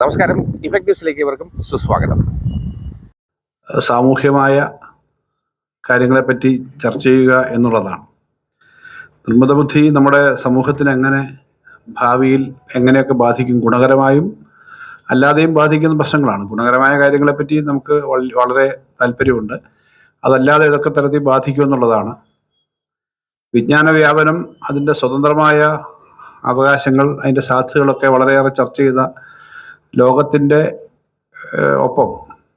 നമസ്കാരം. ഇഫക്ട് ന്യൂസിലേക്ക് ഇവർക്കും സുസ്വാഗതം. സാമൂഹ്യമായ കാര്യങ്ങളെപ്പറ്റി ചർച്ച ചെയ്യുക എന്നുള്ളതാണ്. നിർമ്മിത ബുദ്ധി നമ്മുടെ സമൂഹത്തിന് എങ്ങനെ ഭാവിയിൽ എങ്ങനെയൊക്കെ ബാധിക്കും ഗുണകരമായും അല്ലാതെയും ബാധിക്കുന്ന പ്രശ്നങ്ങളാണ്. ഗുണകരമായ കാര്യങ്ങളെപ്പറ്റി നമുക്ക് വളരെ താല്പര്യമുണ്ട്. അതല്ലാതെ ഏതൊക്കെ തരത്തിൽ ബാധിക്കും എന്നുള്ളതാണ്. വിജ്ഞാന വ്യാപനം അതിന്റെ സ്വതന്ത്രമായ അവകാശങ്ങൾ അതിന്റെ സാധ്യതകളൊക്കെ വളരെയേറെ ചർച്ച ചെയ്ത ലോകത്തിന്റെ ഒപ്പം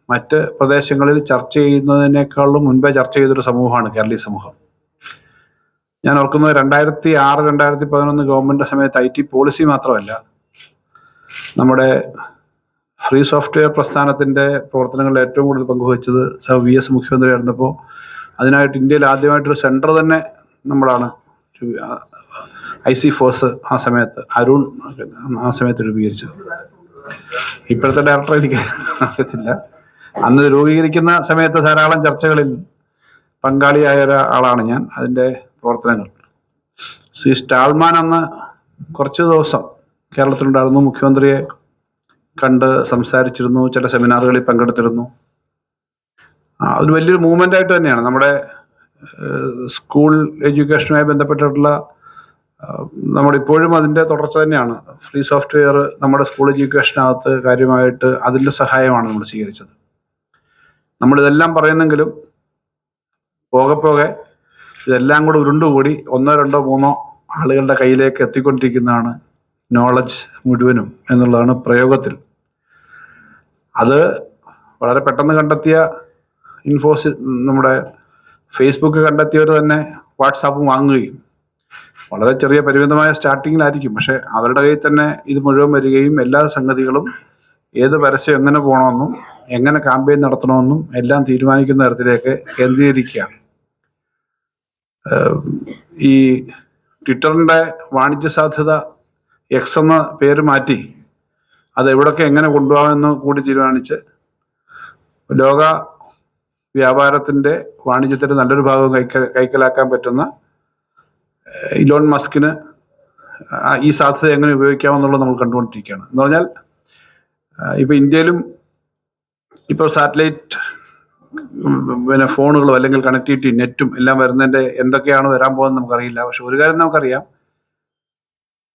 മറ്റ് പ്രദേശങ്ങളിൽ ചർച്ച ചെയ്യുന്നതിനേക്കാളും മുൻപേ ചർച്ച ചെയ്തൊരു സമൂഹമാണ് കേരളീയ സമൂഹം. ഞാൻ ഓർക്കുന്നത് രണ്ടായിരത്തി ആറ് രണ്ടായിരത്തി പതിനൊന്ന് ഗവൺമെന്റ് സമയത്ത് ഐ ടി പോളിസി മാത്രമല്ല നമ്മുടെ ഫ്രീ സോഫ്റ്റ്വെയർ പ്രസ്ഥാനത്തിന്റെ പ്രവർത്തനങ്ങളിൽ ഏറ്റവും കൂടുതൽ പങ്കുവച്ചത് സർ വി എസ് മുഖ്യമന്ത്രി ആയിരുന്നപ്പോൾ അതിനായിട്ട് ഇന്ത്യയിൽ ആദ്യമായിട്ടൊരു സെന്റർ തന്നെ നമ്മളാണ് ഐ സി ഫോഴ്സ് ആ സമയത്ത് അരുൺ ആ സമയത്ത് രൂപീകരിച്ചത്. ഇപ്പോഴത്തെ ഡയറക്ടർ എനിക്ക് അറിയത്തില്ല. അന്ന് രൂപീകരിക്കുന്ന സമയത്ത് ധാരാളം ചർച്ചകളിൽ പങ്കാളിയായ ഒരാളാണ് ഞാൻ. അതിന്റെ പ്രവർത്തനങ്ങൾ. ശ്രീ സ്റ്റാൾമാൻ അന്ന് കുറച്ച് ദിവസം കേരളത്തിലുണ്ടായിരുന്നു. മുഖ്യമന്ത്രിയെ കണ്ട് സംസാരിച്ചിരുന്നു. ചില സെമിനാറുകളിൽ പങ്കെടുത്തിരുന്നു. അതൊരു വലിയൊരു മൂവ്മെന്റ് ആയിട്ട് തന്നെയാണ്. നമ്മുടെ സ്കൂൾ എഡ്യൂക്കേഷനുമായി ബന്ധപ്പെട്ടിട്ടുള്ള നമ്മളിപ്പോഴും അതിന്റെ തുടർച്ച തന്നെയാണ്. ഫ്രീ സോഫ്റ്റ്വെയർ നമ്മുടെ സ്കൂൾ എഡ്യൂക്കേഷനകത്ത് കാര്യമായിട്ട് അതിന്റെ സഹായമാണ് നമ്മൾ സ്വീകരിച്ചത്. നമ്മളിതെല്ലാം പറയുന്നെങ്കിലും പോകെ പോകെ ഇതെല്ലാം കൂടെ ഉരുണ്ടുകൂടി ഒന്നോ രണ്ടോ മൂന്നോ ആളുകളുടെ കയ്യിലേക്ക് എത്തിക്കൊണ്ടിരിക്കുന്നതാണ് നോളജ് മുഴുവനും എന്നുള്ളതാണ് പ്രയോഗത്തിൽ. അത് വളരെ പെട്ടെന്ന് കണ്ടെത്തിയ ഇൻഫോസി നമ്മുടെ ഫേസ്ബുക്ക് കണ്ടെത്തിയവർ തന്നെ വാട്സാപ്പ് വാങ്ങുകയും വളരെ ചെറിയ പരിമിതമായ സ്റ്റാർട്ടിങ്ങിലായിരിക്കും. പക്ഷെ അവരുടെ കയ്യിൽ തന്നെ ഇത് മുഴുവൻ വരികയും എല്ലാ സംഗതികളും ഏത് പരസ്യം എങ്ങനെ പോകണമെന്നും എങ്ങനെ ക്യാമ്പയിൻ നടത്തണമെന്നും എല്ലാം തീരുമാനിക്കുന്ന തരത്തിലേക്ക് കേന്ദ്രീകരിക്കുകയാണ്. ഈ ട്വിറ്ററിന്റെ വാണിജ്യ സാധ്യത എക്സ് എന്ന പേര് മാറ്റി അത് എവിടൊക്കെ എങ്ങനെ കൊണ്ടുപോകാമെന്ന് കൂടി തീരുമാനിച്ച് ലോക വ്യാപാരത്തിന്റെ വാണിജ്യത്തിന്റെ നല്ലൊരു ഭാഗം കൈക്ക കൈക്കലാക്കാൻ പറ്റുന്ന ഇലോൺ മസ്കിന് ഈ സാധ്യത എങ്ങനെ ഉപയോഗിക്കാമെന്നുള്ളത് നമ്മൾ കണ്ടുകൊണ്ടിരിക്കുകയാണ്. എന്ന് പറഞ്ഞാൽ ഇപ്പൊ ഇന്ത്യയിലും ഇപ്പോൾ സാറ്റലൈറ്റ് പിന്നെ ഫോണുകളും അല്ലെങ്കിൽ കണക്ടിവിറ്റി നെറ്റും എല്ലാം വരുന്നതിന്റെ എന്തൊക്കെയാണ് വരാൻ പോകുന്നത് നമുക്കറിയില്ല. പക്ഷെ ഒരു കാര്യം നമുക്കറിയാം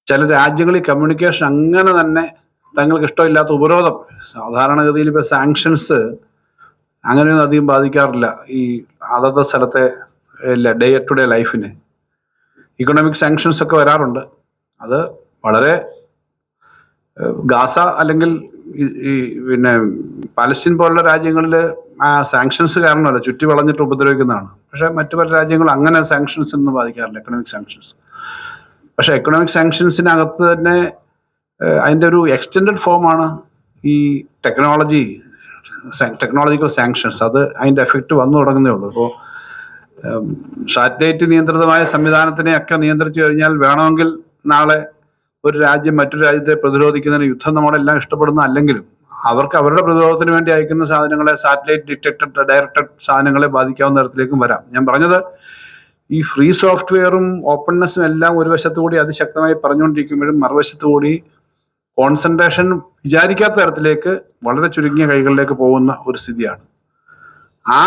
ചില രാജ്യങ്ങളിൽ കമ്മ്യൂണിക്കേഷൻ അങ്ങനെ തന്നെ തങ്ങൾക്ക് ഇഷ്ടമില്ലാത്ത ഉപരോധം. സാധാരണഗതിയിൽ ഇപ്പൊ സാങ്ഷൻസ് അങ്ങനെയൊന്നും അധികം ബാധിക്കാറില്ല ഈ അതത് സ്ഥലത്തെ ഡേ ടു ഡേ ലൈഫിനെ ഇക്കണോമിക് സാങ്ഷൻസ് ഒക്കെ വരാറുണ്ട്. അത് വളരെ ഗാസ അല്ലെങ്കിൽ ഈ- പിന്നെ പാലസ്തീൻ പോലുള്ള രാജ്യങ്ങളിൽ ആ സാങ്ഷൻസ് കാരണമല്ല ചുറ്റി വളഞ്ഞിട്ട് ഉപദ്രവിക്കുന്നതാണ്. പക്ഷെ മറ്റു പല രാജ്യങ്ങളും അങ്ങനെ സാങ്ഷൻസ് ഒന്നും ബാധിക്കാറില്ല എക്കണോമിക് സാങ്ഷൻസ് പക്ഷെ എക്കണോമിക് സാങ്ഷൻസിനകത്ത് തന്നെ അതിന്റെ ഒരു എക്സ്റ്റെൻഡഡ് ഫോമാണ് ഈ ടെക്നോളജി ടെക്നോളജിക്കൽ സാങ്ഷൻസ് അത് അതിന്റെ എഫക്റ്റ് വന്നു തുടങ്ങുന്നേ ഉള്ളൂ. ഇപ്പോൾ സാറ്റലൈറ്റ് നിയന്ത്രിതമായ സംവിധാനത്തിനെ ഒക്കെ നിയന്ത്രിച്ചു കഴിഞ്ഞാൽ വേണമെങ്കിൽ നാളെ ഒരു രാജ്യം മറ്റൊരു രാജ്യത്തെ പ്രതിരോധിക്കുന്നതിന് യുദ്ധം നമ്മളെല്ലാം ഇഷ്ടപ്പെടുന്ന അല്ലെങ്കിലും അവർക്ക് അവരുടെ പ്രതിരോധത്തിന് വേണ്ടി അയക്കുന്ന സാധനങ്ങളെ സാറ്റലൈറ്റ് ഡിറ്റക്ടഡ് ഡയറക്ടഡ് സാധനങ്ങളെ ബാധിക്കാവുന്ന തരത്തിലേക്കും വരാം. ഞാൻ പറഞ്ഞത് ഈ ഫ്രീ സോഫ്റ്റ്വെയറും ഓപ്പൺനെസ്സും എല്ലാം ഒരു വശത്തുകൂടി അതിശക്തമായി പറഞ്ഞുകൊണ്ടിരിക്കുമ്പോഴും മറുവശത്തുകൂടി കോൺസെൻട്രേഷൻ വിചാരിക്കാത്ത തരത്തിലേക്ക് വളരെ ചുരുങ്ങിയ കൈകളിലേക്ക് പോകുന്ന ഒരു സ്ഥിതിയാണ്. ആ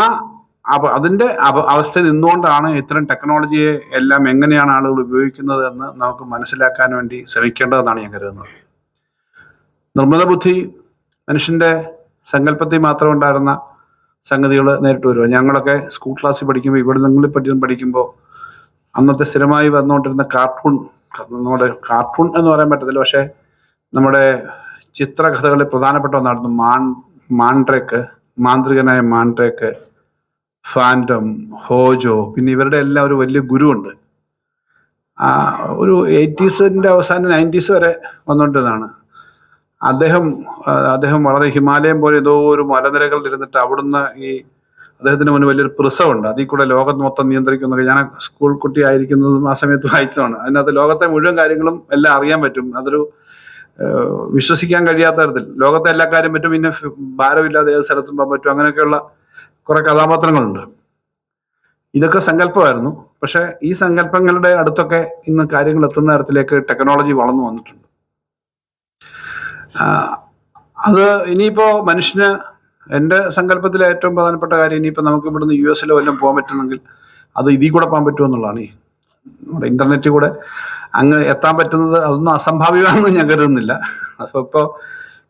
അപ അതിന്റെ അവസ്ഥ നിന്നുകൊണ്ടാണ് ഇത്തരം ടെക്നോളജിയെ എല്ലാം എങ്ങനെയാണ് ആളുകൾ ഉപയോഗിക്കുന്നത് എന്ന് നമുക്ക് മനസ്സിലാക്കാൻ വേണ്ടി ശ്രമിക്കേണ്ടതെന്നാണ് ഞാൻ കരുതുന്നത്. നിർമ്മിത ബുദ്ധി മനുഷ്യന്റെ സങ്കല്പത്തിൽ മാത്രം ഉണ്ടായിരുന്ന സംഗതികൾ നേരിട്ട് വരുക ഞങ്ങളൊക്കെ സ്കൂൾ ക്ലാസ്സിൽ പഠിക്കുമ്പോൾ ഇവിടെ നിങ്ങളിൽ പഠിച്ചും പഠിക്കുമ്പോൾ അന്നത്തെ സ്ഥിരമായി വന്നുകൊണ്ടിരുന്ന കാർട്ടൂൺ നമ്മുടെ കാർട്ടൂൺ എന്ന് പറയാൻ പറ്റത്തില്ല. പക്ഷേ നമ്മുടെ ചിത്രകഥകളിൽ പ്രധാനപ്പെട്ട ഒന്നായിരുന്നു മാൻ മാൻഡ്രേക്ക് മാന്ത്രികനായ മാൻഡ്രേക്ക് ഫാന്റം ഹോജോ പിന്നെ ഇവരുടെ എല്ലാം ഒരു വലിയ ഗുരുവുണ്ട്. ആ ഒരു എയ്റ്റീസിന്റെ അവസാനം നയന്റീസ് വരെ വന്നുകൊണ്ടിരുന്നതാണ് അദ്ദേഹം അദ്ദേഹം വളരെ ഹിമാലയം പോലെ ഏതോ ഒരു മലനിരകളിൽ ഇരുന്നിട്ട് അവിടുന്ന് ഈ അദ്ദേഹത്തിന് മുന്നിൽ വലിയൊരു പ്രസവുണ്ട് അതിൽ കൂടെ ലോകം മൊത്തം നിയന്ത്രിക്കുന്നതൊക്കെ ഞാൻ സ്കൂൾ കുട്ടി ആയിരിക്കുന്നതും ആ സമയത്ത് വായിച്ചതാണ്. അതിനകത്ത് ലോകത്തെ മുഴുവൻ കാര്യങ്ങളും എല്ലാം അറിയാൻ പറ്റും. അതൊരു വിശ്വസിക്കാൻ കഴിയാത്ത തരത്തിൽ. ലോകത്തെ എല്ലാ കാര്യം പറ്റും. പിന്നെ ഭാരമില്ലാതെ ഏത് സ്ഥലത്തും പോകാൻ പറ്റും. അങ്ങനെയൊക്കെയുള്ള കുറെ കഥാപാത്രങ്ങളുണ്ട്. ഇതൊക്കെ സങ്കല്പമായിരുന്നു. പക്ഷെ ഈ സങ്കല്പങ്ങളുടെ അടുത്തൊക്കെ ഇന്ന് കാര്യങ്ങൾ എത്തുന്ന തരത്തിലേക്ക് ടെക്നോളജി വളർന്നു വന്നിട്ടുണ്ട്. അത് ഇനിയിപ്പോ മനുഷ്യന് എന്റെ സങ്കല്പത്തിലെ ഏറ്റവും പ്രധാനപ്പെട്ട കാര്യം ഇനിയിപ്പോൾ നമുക്ക് ഇവിടുന്ന് യു എസിലോ വല്ലതും പോകാൻ പറ്റുന്നെങ്കിൽ അത് ഇതിൽ കൂടെ പോകാൻ പറ്റുമോ എന്നുള്ളതാണ്. ഈ നമ്മുടെ ഇന്റർനെറ്റിൽ കൂടെ അങ്ങ് എത്താൻ പറ്റുന്നത് അതൊന്നും അസംഭാവ്യമാണെന്ന് ഞാൻ കരുതുന്നില്ല. അപ്പോൾ ഇപ്പോൾ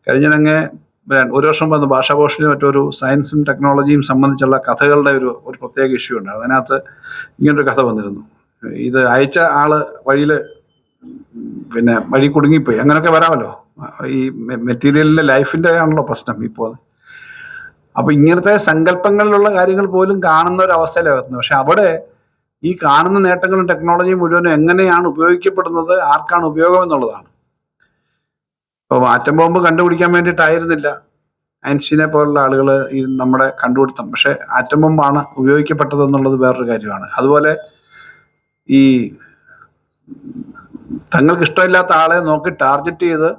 കഴിഞ്ഞങ്ങ് ഒരു വർഷം വന്ന് ഭാഷാഭോഷനും മറ്റൊരു സയൻസും ടെക്നോളജിയും സംബന്ധിച്ചുള്ള കഥകളുടെ ഒരു ഒരു പ്രത്യേക ഇഷ്യൂ ഉണ്ട് അതിനകത്ത് ഇങ്ങനൊരു കഥ വന്നിരുന്നു. ഇത് അയച്ച ആൾ വഴിയിൽ പിന്നെ വഴി കുടുങ്ങിപ്പോയി. അങ്ങനെയൊക്കെ വരാമല്ലോ. ഈ മെറ്റീരിയലിന്റെ ലൈഫിന്റെ ആണല്ലോ പ്രശ്നം ഇപ്പോൾ അപ്പൊ ഇങ്ങനത്തെ സങ്കല്പങ്ങളിലുള്ള കാര്യങ്ങൾ പോലും കാണുന്ന ഒരു അവസ്ഥയിലാകുന്നു പക്ഷെ അവിടെ ഈ കാണുന്ന നേട്ടങ്ങളും ടെക്നോളജിയും മുഴുവനും എങ്ങനെയാണ് ഉപയോഗിക്കപ്പെടുന്നത് ആർക്കാണ് ഉപയോഗം എന്നുള്ളതാണ്. ഇപ്പോൾ ആറ്റം ബോംബ് കണ്ടുപിടിക്കാൻ വേണ്ടിയിട്ടായിരുന്നില്ല ഐൻസ്റ്റീനെ പോലുള്ള ആളുകൾ ഈ നമ്മുടെ കണ്ടുപിടുത്തം. പക്ഷെ ആറ്റം ബോംബാണ് ഉപയോഗിക്കപ്പെട്ടത് എന്നുള്ളത് വേറൊരു കാര്യമാണ്. അതുപോലെ ഈ തങ്ങൾക്ക് ഇഷ്ടമില്ലാത്ത ആളെ നോക്കി ടാർഗറ്റ് ചെയ്ത്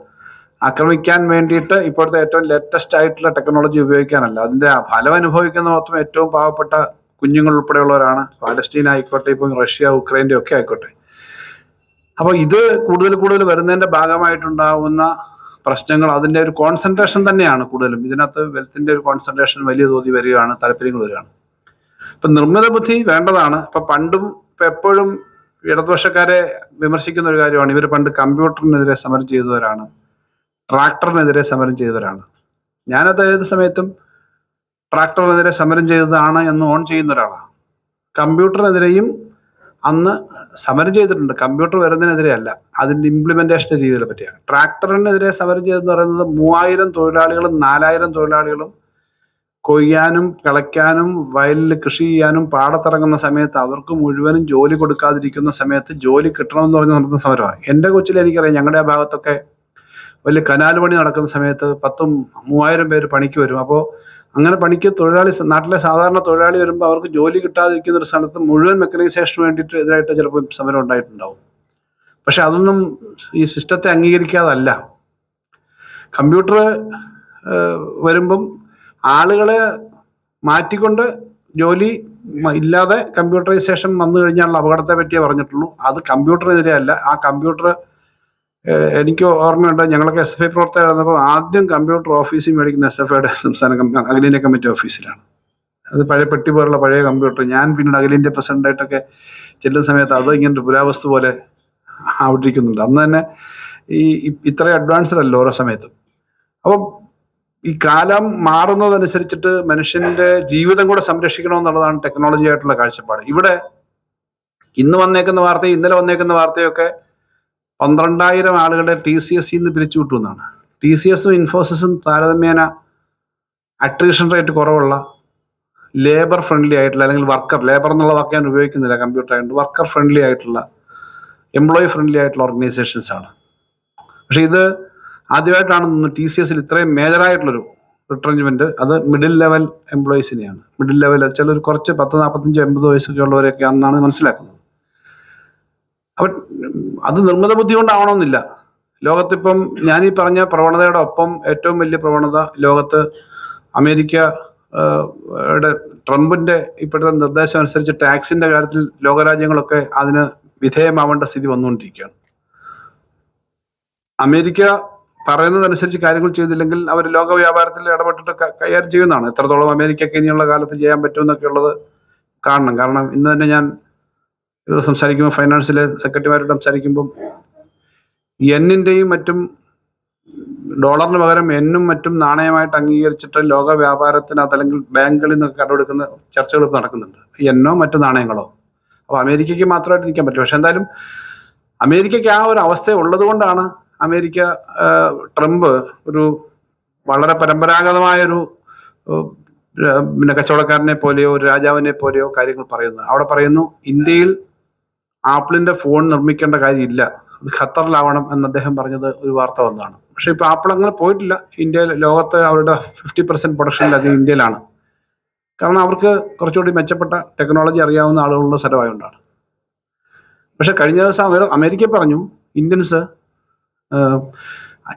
ആക്രമിക്കാൻ വേണ്ടിയിട്ട് ഇപ്പോഴത്തെ ഏറ്റവും ലേറ്റസ്റ്റ് ആയിട്ടുള്ള ടെക്നോളജി ഉപയോഗിക്കാനല്ല. അതിന്റെ ഫലം അനുഭവിക്കുന്ന മൊത്തം ഏറ്റവും പാവപ്പെട്ട കുഞ്ഞുങ്ങൾ ഉൾപ്പെടെയുള്ളവരാണ്. പാലസ്തീൻ ആയിക്കോട്ടെ ഇപ്പം റഷ്യ ഉക്രൈന്റെ ഒക്കെ ആയിക്കോട്ടെ. അപ്പോൾ ഇത് കൂടുതൽ കൂടുതൽ വരുന്നതിന്റെ ഭാഗമായിട്ടുണ്ടാവുന്ന പ്രശ്നങ്ങൾ അതിന്റെ ഒരു കോൺസെൻട്രേഷൻ തന്നെയാണ് കൂടുതലും. ഇതിനകത്ത് വെൽത്തിന്റെ ഒരു കോൺസെൻട്രേഷൻ വലിയ തോതിൽ വരികയാണ് താല്പര്യങ്ങൾ വരികയാണ്. ഇപ്പൊ നിർമ്മിത ബുദ്ധി വേണ്ടതാണ്. ഇപ്പൊ പണ്ടും എപ്പോഴും ഇടതുപക്ഷക്കാരെ വിമർശിക്കുന്ന ഒരു കാര്യമാണ്. ഇവർ പണ്ട് കമ്പ്യൂട്ടറിനെതിരെ സമരം ചെയ്തവരാണ്. ട്രാക്ടറിനെതിരെ സമരം ചെയ്തവരാണ്. ഞാനത് ഏത് സമയത്തും ട്രാക്ടറിനെതിരെ സമരം ചെയ്തതാണ് എന്ന് ഓൺ ചെയ്യുന്ന ഒരാളാണ്. കമ്പ്യൂട്ടറിനെതിരെയും അന്ന് സമരം ചെയ്തിട്ടുണ്ട്. കമ്പ്യൂട്ടർ വരുന്നതിനെതിരെയല്ല. അതിന്റെ ഇംപ്ലിമെന്റേഷന്റെ രീതികളെ പറ്റിയാണ്. ട്രാക്ടറിനെതിരെ സമരം ചെയ്തെന്ന് പറയുന്നത് മൂവായിരം തൊഴിലാളികളും നാലായിരം തൊഴിലാളികളും കൊയ്യാനും കിളയ്ക്കാനും വയലിൽ കൃഷി ചെയ്യാനും പാടത്തിറങ്ങുന്ന സമയത്ത് അവർക്ക് മുഴുവനും ജോലി കൊടുക്കാതിരിക്കുന്ന സമയത്ത് ജോലി കിട്ടണമെന്ന് പറഞ്ഞ് നടത്തുന്ന സമരമാണ്. എന്റെ കൊച്ചിൽ എനിക്കറിയാം ഞങ്ങളുടെ ആ ഭാഗത്തൊക്കെ വലിയ കനാൽ പണി നടക്കുന്ന സമയത്ത് പത്തും മൂവായിരം പേര് പണിക്ക് വരും. അപ്പോൾ അങ്ങനെ പണിക്ക് തൊഴിലാളി നാട്ടിലെ സാധാരണ തൊഴിലാളി വരുമ്പോൾ അവർക്ക് ജോലി കിട്ടാതിരിക്കുന്ന ഒരു സ്ഥലത്ത് മുഴുവൻ മെക്കനൈസേഷന് വേണ്ടിയിട്ട് എതിരായിട്ട് ചിലപ്പോൾ സമരം ഉണ്ടായിട്ടുണ്ടാവും. പക്ഷെ അതൊന്നും ഈ സിസ്റ്റത്തെ അംഗീകരിക്കാതല്ല. കമ്പ്യൂട്ടർ വരുമ്പം ആളുകളെ മാറ്റിക്കൊണ്ട് ജോലി ഇല്ലാതെ കമ്പ്യൂട്ടറൈസേഷൻ വന്നു കഴിഞ്ഞാലുള്ള അപകടത്തെ പറ്റിയേ പറഞ്ഞിട്ടുള്ളൂ. അത് കമ്പ്യൂട്ടറിനെതിരെ അല്ല. ആ കമ്പ്യൂട്ടർ എനിക്ക് ഓർമ്മയുണ്ട് ഞങ്ങളൊക്കെ എസ് എഫ് ഐ പ്രവർത്തകരായിരുന്നപ്പോൾ ആദ്യം കമ്പ്യൂട്ടർ ഓഫീസിൽ മേടിക്കുന്ന എസ് എഫ് ഐയുടെ സംസ്ഥാന അഖിലേന്ത്യ കമ്മിറ്റി ഓഫീസിലാണ് അത് പഴയ പെട്ടി പോലുള്ള പഴയ കമ്പ്യൂട്ടർ ഞാൻ പിന്നീട് അഖിലേന്ത്യാ പ്രസിഡന്റായിട്ടൊക്കെ ചെല്ലുന്ന സമയത്ത് അത് ഇങ്ങനെ പുരാവസ്തു പോലെ ആവിട്ടിരിക്കുന്നുണ്ട്. അന്ന് തന്നെ ഈ ഇത്ര അഡ്വാൻസ്ഡ് അല്ല ഓരോ സമയത്തും. അപ്പം ഈ കാലം മാറുന്നതനുസരിച്ചിട്ട് മനുഷ്യന്റെ ജീവിതം കൂടെ സംരക്ഷിക്കണമെന്നുള്ളതാണ് ടെക്നോളജി ആയിട്ടുള്ള കാഴ്ചപ്പാട്. ഇവിടെ ഇന്ന് വന്നേക്കുന്ന വാർത്തയും ഇന്നലെ വന്നേക്കുന്ന വാർത്തയൊക്കെ പന്ത്രണ്ടായിരം ആളുകളെ ടി സി എസ് നിന്ന് പിരിച്ചു വിട്ടുമെന്നാണ് ടി സി എസും ഇൻഫോസിസും താരതമ്യേന അട്രീഷൻ റേറ്റ് കുറവുള്ള ലേബർ ഫ്രണ്ട്ലി ആയിട്ടുള്ള അല്ലെങ്കിൽ വർക്കർ ലേബർ എന്നുള്ള വാക്ക് ഞാൻ ഉപയോഗിക്കുന്നില്ല കമ്പ്യൂട്ടർ ആയതുകൊണ്ട് വർക്കർ ഫ്രണ്ട്ലി ആയിട്ടുള്ള എംപ്ലോയി ഫ്രണ്ട്ലി ആയിട്ടുള്ള ഓർഗനൈസേഷൻസ് ആണ്. പക്ഷെ ഇത് ആദ്യമായിട്ടാണ് ടി സി എസിൽ ഇത്രയും മേജറായിട്ടുള്ളൊരു റിട്രഞ്ച്മെന്റ് അത് മിഡിൽ ലെവൽ എംപ്ലോയീസിനെയാണ് മിഡിൽ ലെവൽ ചിലർ കുറച്ച് പത്ത് നാൽപ്പത്തഞ്ച് എൺപത് വയസ്സൊക്കെ ഉള്ളവരൊക്കെ ആണെന്നാണ് മനസ്സിലാക്കുന്നത്. അപ്പം അത് നിർമ്മിത ബുദ്ധി കൊണ്ടാവണമെന്നില്ല. ലോകത്തിപ്പം ഞാൻ ഈ പറഞ്ഞ പ്രവണതയുടെ ഒപ്പം ഏറ്റവും വലിയ പ്രവണത ലോകത്ത് അമേരിക്ക ട്രംപിന്റെ ഇപ്പോഴത്തെ നിർദ്ദേശം അനുസരിച്ച് ടാക്സിന്റെ കാര്യത്തിൽ ലോകരാജ്യങ്ങളൊക്കെ അതിന് വിധേയമാവേണ്ട സ്ഥിതി വന്നുകൊണ്ടിരിക്കുകയാണ്. അമേരിക്ക പറയുന്നതനുസരിച്ച് കാര്യങ്ങൾ ചെയ്തില്ലെങ്കിൽ അവർ ലോക വ്യാപാരത്തിൽ ഇടപെട്ടിട്ട് കൈകാര്യം ചെയ്യുന്നതാണ്. എത്രത്തോളം അമേരിക്കക്ക് ഇനിയുള്ള കാലത്ത് ചെയ്യാൻ പറ്റുമെന്നൊക്കെ ഉള്ളത് കാണണം. കാരണം ഇന്ന് തന്നെ ഞാൻ ഇത് സംസാരിക്കുമ്പോൾ ഫൈനാൻസിലെ സെക്രട്ടറിമാരോട് സംസാരിക്കുമ്പം എന്നിന്റെയും മറ്റും ഡോളറിന് പകരം എന്നും മറ്റും നാണയമായിട്ട് അംഗീകരിച്ചിട്ട് ലോക വ്യാപാരത്തിനകത്ത് അല്ലെങ്കിൽ ബാങ്കുകളിൽ നിന്നൊക്കെ കടമെടുക്കുന്ന ചർച്ചകൾ നടക്കുന്നുണ്ട്. എന്നോ മറ്റു നാണയങ്ങളോ? അപ്പോൾ അമേരിക്കയ്ക്ക് മാത്രമായിട്ട് നിൽക്കാൻ പറ്റും പക്ഷെ എന്തായാലും അമേരിക്കയ്ക്ക് ആ ഒരു അവസ്ഥ ഉള്ളത് കൊണ്ടാണ് അമേരിക്ക ട്രംപ് ഒരു വളരെ പരമ്പരാഗതമായൊരു പിന്നെ കച്ചവടക്കാരനെ പോലെയോ ഒരു രാജാവിനെ പോലെയോ കാര്യങ്ങൾ പറയുന്നത്. അവിടെ പറയുന്നു ഇന്ത്യയിൽ ആപ്പിളിന്റെ ഫോൺ നിർമ്മിക്കേണ്ട കാര്യമില്ല. അത് ഖത്തറിലാവണം എന്ന് അദ്ദേഹം പറഞ്ഞത് ഒരു വാർത്ത വന്നതാണ്. പക്ഷെ ഇപ്പൊ ആപ്പിൾ അങ്ങനെ പോയിട്ടില്ല. ഇന്ത്യയിൽ ലോകത്ത് അവരുടെ ഫിഫ്റ്റി പെർസെന്റ് പ്രൊഡക്ഷനിലധികം ഇന്ത്യയിലാണ്. കാരണം അവർക്ക് കുറച്ചുകൂടി മെച്ചപ്പെട്ട ടെക്നോളജി അറിയാവുന്ന ആളുകളുള്ള സ്ഥലമായതുകൊണ്ടാണ് പക്ഷെ കഴിഞ്ഞ ദിവസം അവർ അമേരിക്ക പറഞ്ഞു ഇന്ത്യൻസ്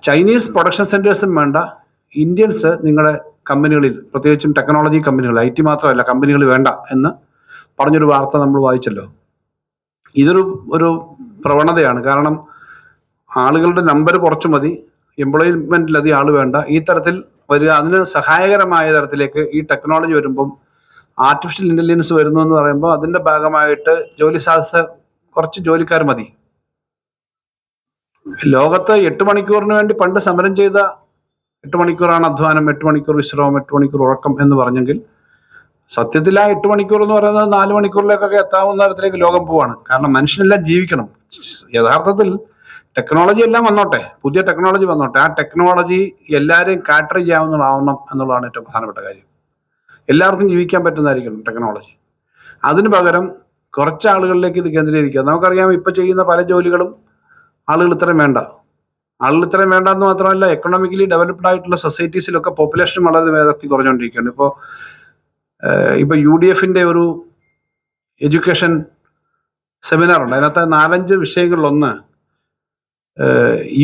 ചൈനീസ് പ്രൊഡക്ഷൻ സെന്റേഴ്സും വേണ്ട. ഇന്ത്യൻസ് നിങ്ങളുടെ കമ്പനികളിൽ പ്രത്യേകിച്ചും ടെക്നോളജി കമ്പനികൾ ഐ ടി മാത്രമല്ല കമ്പനികൾ വേണ്ട എന്ന് പറഞ്ഞൊരു വാർത്ത നമ്മൾ വായിച്ചല്ലോ. ഇതൊരു ഒരു പ്രവണതയാണ്. കാരണം ആളുകളുടെ നമ്പർ കുറച്ച് മതി. എംപ്ലോയ്മെന്റിൽ അധികം ആൾ വേണ്ട. ഈ തരത്തിൽ വരിക അതിന് സഹായകരമായ തരത്തിലേക്ക് ഈ ടെക്നോളജി വരുമ്പം ആർട്ടിഫിഷ്യൽ ഇന്റലിജൻസ് വരുന്നു എന്ന് പറയുമ്പോൾ അതിന്റെ ഭാഗമായിട്ട് ജോലി സാധ്യത കുറച്ച് ജോലിക്കാർ മതി. ലോകത്ത് എട്ട് മണിക്കൂറിന് വേണ്ടി പണ്ട് സമരം ചെയ്ത എട്ട് മണിക്കൂറാണ് അധ്വാനം എട്ട് മണിക്കൂർ വിശ്രമം എട്ട് മണിക്കൂർ ഉറക്കം എന്ന് പറഞ്ഞെങ്കിൽ സത്യത്തിൽ ആ എട്ട് മണിക്കൂർ എന്ന് പറയുന്നത് നാല് മണിക്കൂറിലേക്കൊക്കെ എത്താവുന്ന തരത്തിലേക്ക് ലോകം പോവാണ്. കാരണം മനുഷ്യനെല്ലാം ജീവിക്കണം. യഥാർത്ഥത്തിൽ ടെക്നോളജി എല്ലാം വന്നോട്ടെ. പുതിയ ടെക്നോളജി വന്നോട്ടെ. ആ ടെക്നോളജി എല്ലാവരെയും കാറ്റർ ചെയ്യാവുന്നതാവണം എന്നുള്ളതാണ് ഏറ്റവും പ്രധാനപ്പെട്ട കാര്യം. എല്ലാവർക്കും ജീവിക്കാൻ പറ്റുന്നതായിരിക്കണം ടെക്നോളജി അതിന് പകരം കുറച്ച് ആളുകളിലേക്ക് ഇത് കേന്ദ്രീകരിക്കുക. നമുക്കറിയാം ഇപ്പൊ ചെയ്യുന്ന പല ജോലികളും ആളുകൾ ഇത്രയും വേണ്ട. ആളുകൾ ഇത്രയും വേണ്ട എന്ന് മാത്രമല്ല എക്കണോമിക്കലി ഡെവലപ്ഡ് ആയിട്ടുള്ള സൊസൈറ്റീസിലൊക്കെ പോപ്പുലേഷൻ വളരെ വേഗത്തിൽ കുറഞ്ഞുകൊണ്ടിരിക്കുകയാണ്. ഇപ്പോൾ ഇപ്പൊ യു ഡി എഫിന്റെ ഒരു എഡ്യൂക്കേഷൻ സെമിനാർ ഉണ്ട് അതിനകത്ത് നാലഞ്ച് വിഷയങ്ങളിലൊന്ന്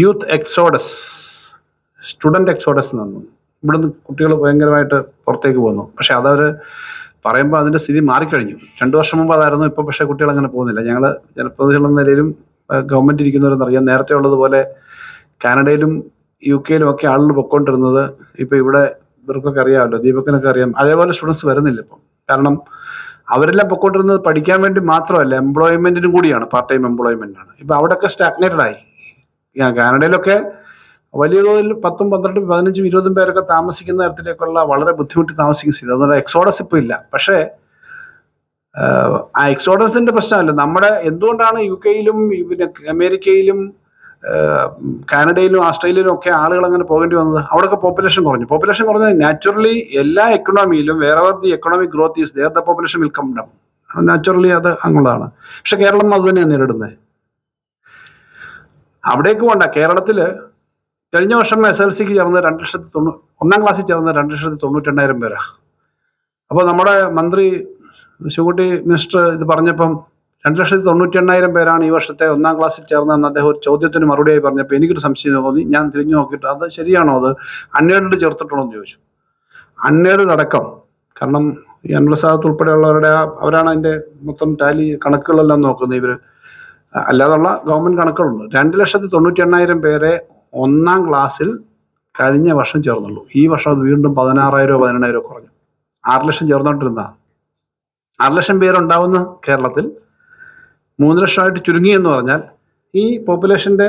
യൂത്ത് എക്സോഡസ് സ്റ്റുഡന്റ് എക്സോഡസ് നിന്നു ഇവിടുന്ന് കുട്ടികൾ ഭയങ്കരമായിട്ട് പുറത്തേക്ക് പോകുന്നു. പക്ഷെ അതവർ പറയുമ്പോൾ അതിന്റെ സ്ഥിതി മാറിക്കഴിഞ്ഞു. രണ്ടു വർഷം മുമ്പ് അതായിരുന്നു ഇപ്പോൾ പക്ഷേ കുട്ടികൾ അങ്ങനെ പോകുന്നില്ല. ഞങ്ങൾ ജനപ്രതിനിധികൾ എന്ന നിലയിലും ഗവൺമെന്റ് ഇരിക്കുന്നവരെന്ന് അറിയാം. നേരത്തെ ഉള്ളതുപോലെ കാനഡയിലും യു കെയിലും ഒക്കെ ആളുകൾ പൊക്കോണ്ടിരുന്നത് ഇപ്പോൾ ഇവിടെ ഇവർക്കൊക്കെ അറിയാമല്ലോ ദീപക്കിനൊക്കെ അറിയാം. അതേപോലെ സ്റ്റുഡൻസ് വരുന്നില്ല ഇപ്പം. കാരണം അവരെല്ലാം പൊക്കോണ്ടിരുന്നത് പഠിക്കാൻ വേണ്ടി മാത്രമല്ല എംപ്ലോയ്മെന്റിനും കൂടിയാണ് പാർട്ട് ടൈം എംപ്ലോയ്മെന്റ് ആണ്. ഇപ്പൊ അവിടെയൊക്കെ സ്റ്റാഗ്നേറ്റഡ് ആയി. കാനഡയിലൊക്കെ വലിയ തോതിൽ പത്തും പന്ത്രണ്ടും പതിനഞ്ചും ഇരുപതും പേരൊക്കെ താമസിക്കുന്ന തരത്തിലേക്കുള്ള വളരെ ബുദ്ധിമുട്ടി താമസിക്കുന്ന സ്ഥിതി. അതുകൊണ്ട് എക്സോഡസ് ഇപ്പൊ ഇല്ല. പക്ഷേ ആ എക്സോഡസിന്റെ പ്രശ്നമല്ല. നമ്മുടെ എന്തുകൊണ്ടാണ് യു കെയിലും പിന്നെ അമേരിക്കയിലും കാനഡയിലും ഓസ്ട്രേലിയയിലും ഒക്കെ ആളുകൾ അങ്ങനെ പോകേണ്ടി വന്നത് അവിടെയൊക്കെ പോപ്പുലേഷൻ കുറഞ്ഞു. പോപ്പുലേഷൻ കുറഞ്ഞത് നാച്ചുറലി എല്ലാ എക്കണോമിയിലും വേറെ the economic growth is there the population will come down naturally അത് അങ്ങുള്ളതാണ് പക്ഷെ കേരളം അത് തന്നെയാണ് നേരിടുന്നത് അവിടേക്ക് പോണ്ട. കേരളത്തിൽ കഴിഞ്ഞ വർഷം എസ് എൽ സിക്ക് ചേർന്ന് രണ്ട് ലക്ഷത്തി തൊണ്ണൂ ഒന്നാം ക്ലാസ്സിൽ ചേർന്ന് രണ്ട് ലക്ഷത്തി തൊണ്ണൂറ്റെണ്ണായിരം പേരാ. അപ്പോൾ നമ്മുടെ മന്ത്രി ശിവകുട്ടി മിനിസ്റ്റർ ഇത് പറഞ്ഞപ്പം രണ്ട് ലക്ഷത്തി തൊണ്ണൂറ്റി എണ്ണായിരം പേരാണ് ഈ വർഷത്തെ ഒന്നാം ക്ലാസ്സിൽ ചേർന്നതെന്ന് അദ്ദേഹം ഒരു ചോദ്യത്തിന് മറുപടിയായി പറഞ്ഞപ്പോൾ എനിക്കൊരു സംശയം തോന്നി. ഞാൻ തിരിഞ്ഞു നോക്കിയിട്ട് അത് ശരിയാണോ? അത് അൺഎയ്ഡഡ് ചേർത്തിട്ടുണ്ടോ എന്ന് ചോദിച്ചു. അൺഎയ്ഡഡ് അടക്കം കാരണം ഈ അൻവസാദത്ത് ഉൾപ്പെടെയുള്ളവരുടെ അവരാണ് അതിന്റെ മൊത്തം ടാലി കണക്കുകളെല്ലാം നോക്കുന്നത് ഇവർ. അല്ലാതുള്ള ഗവൺമെന്റ് കണക്കുകളുണ്ട്. രണ്ട് ലക്ഷത്തി തൊണ്ണൂറ്റി എണ്ണായിരം പേരെ ഒന്നാം ക്ലാസ്സിൽ കഴിഞ്ഞ വർഷം ചേർന്നുള്ളൂ. ഈ വർഷം അത് വീണ്ടും പതിനാറായിരോ പതിനെണ്ണായിരോ കുറഞ്ഞു. ആറ് ലക്ഷം ചേർന്നോണ്ടിരുന്ന ആറ് ലക്ഷം പേരുണ്ടാവുന്ന കേരളത്തിൽ മൂന്ന് ലക്ഷമായിട്ട് ചുരുങ്ങി എന്ന് പറഞ്ഞാൽ ഈ പോപ്പുലേഷന്റെ